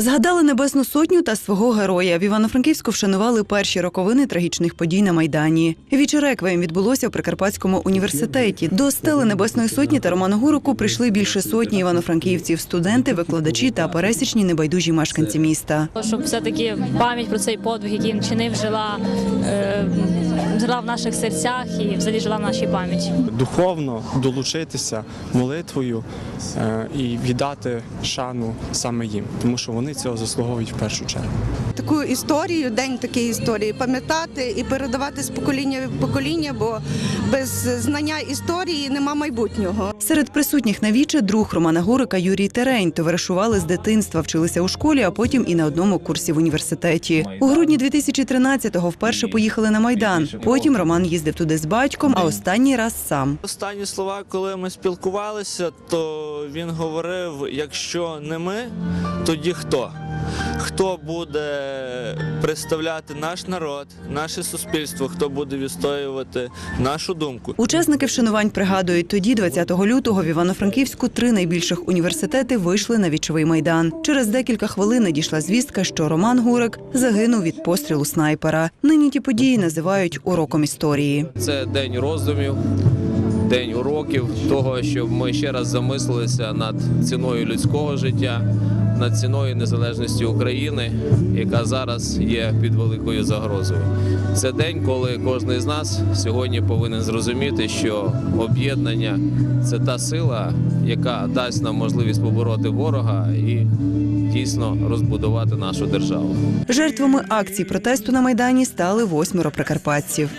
Згадали Небесну Сотню та свого героя. В Івано-Франківську вшанували перші роковини трагічних подій на Майдані. Віче реквієм відбулося в Прикарпатському університеті. До стели Небесної Сотні та Романа Гурику прийшли більше сотні івано-франківців, студенти, викладачі та пересічні небайдужі мешканці міста. щоб все-таки пам'ять про цей подвиг, який він чинив, жила, е, жила в наших серцях і взагалі жила в нашій пам'яті. духовно долучитися молитвою е, і віддати шану саме їм, тому що вони цього заслуговують в першу чергу. таку історію, день такої історії, пам'ятати і передавати з покоління в покоління, бо без знання історії нема майбутнього. Серед присутніх на віче друг Романа Гурика Юрій Терень товаришували з дитинства, вчилися у школі, а потім і на одному курсі в університеті. У грудні 2013-го вперше поїхали на майдан. Потім Роман їздив туди з батьком, а останній раз сам. Останні слова, коли ми спілкувалися, то він говорив: якщо не ми, тоді хто? Хто буде представляти наш народ, наше суспільство, хто буде відстоювати нашу думку? Учасники вшанувань пригадують, тоді, 20 лютого, в Івано-Франківську три найбільших університети вийшли на вічовий майдан. Через декілька хвилин надійшла звістка, що Роман Гурик загинув від пострілу снайпера. Нині ті події називають уроком історії. Це день роздумів, день уроків того, щоб ми ще раз замислилися над ціною людського життя, над ціною незалежності України, яка зараз є під великою загрозою. Це день, коли кожен з нас сьогодні повинен зрозуміти, що об'єднання це та сила, яка дасть нам можливість побороти ворога і дійсно розбудувати нашу державу. Жертвами акцій протесту на майдані стали восьмеро прикарпатців.